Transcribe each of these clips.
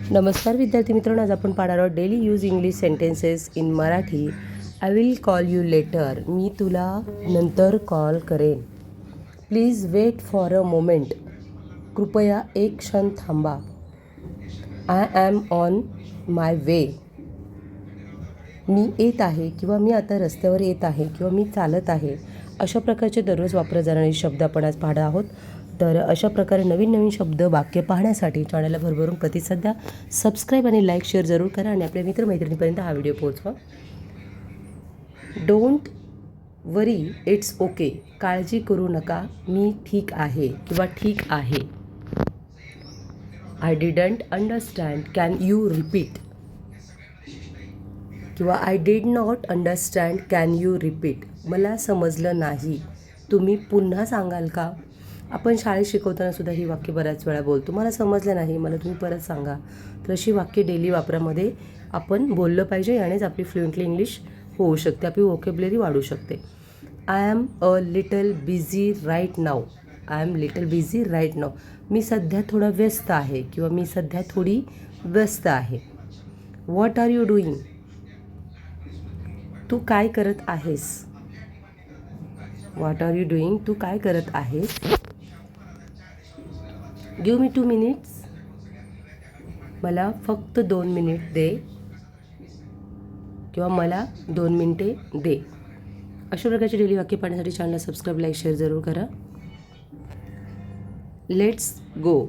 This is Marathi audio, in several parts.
नमस्कार विद्यार्थी मित्रांनो आज आपण पाहणार आहोत daily use English sentences in Marathi. I will call you later मी तुला नंतर कॉल करेन. Please wait for a moment कृपया एक क्षण थांबा. I am on my way मी येत आहे किंवा मी आता रस्त्यावर येत आहे किंवा मी चालत आहे अशा प्रकारचे दररोज वापरले जाणारे शब्द आपण आज पाहणार आहोत. तर अशा प्रकारे नवीन नवीन शब्द वाक्य पाहण्यासाठी चॅनलला भरभरून प्रतिसाद द्या. सबस्क्राईब आणि लाईक शेअर जरूर करा आणि आपल्या मित्रमैत्रिणीपर्यंत हा व्हिडिओ पोहोचवा. डोंट वरी इट्स ओके काळजी करू नका. मी ठीक आहे किंवा ठीक आहे. I didn't understand can you repeat किंवा I did not understand can you repeat मला समजलं नाही. तुम्ही पुन्हा सांगाल का? आपण शाळेत शिकवताना सुद्धा ही वाक्य बऱ्याच वेळा बोलतो. मला समजलं नाही. मला तुम्ही परत सांगा. तर अशी वाक्य डेली वापरामध्ये आपण बोललं पाहिजे यानेच आपली फ्लुएंटली इंग्लिश होऊ शकते. आपली वोकेबलरी वाढू शकते. I am a little busy right now I am little busy right now मी सध्या थोडा व्यस्त आहे किंवा मी सध्या थोडी व्यस्त आहे. व्हॉट आर यू डुईंग तू काय करत आहेस? व्हॉट आर यू डुईंग तू काय करत आहेस? गिव मी टू मिनिट्स मला फक्त दोन मिनिट दे. किंवा मला दोन मिनिटे दे. अशा प्रकारचे डेली वाक्य पाहण्यासाठी चॅनलला सबस्क्राईब लाईक शेअर जरूर करा. लेट्स गो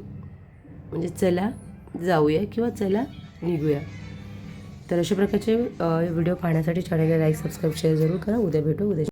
म्हणजे चला जाऊया किंवा चला निघूया. तर अशा प्रकारचे व्हिडिओ पाहण्यासाठी चॅनलला लाईक सबस्क्राईब शेअर जरूर करा. उद्या भेटू उद्या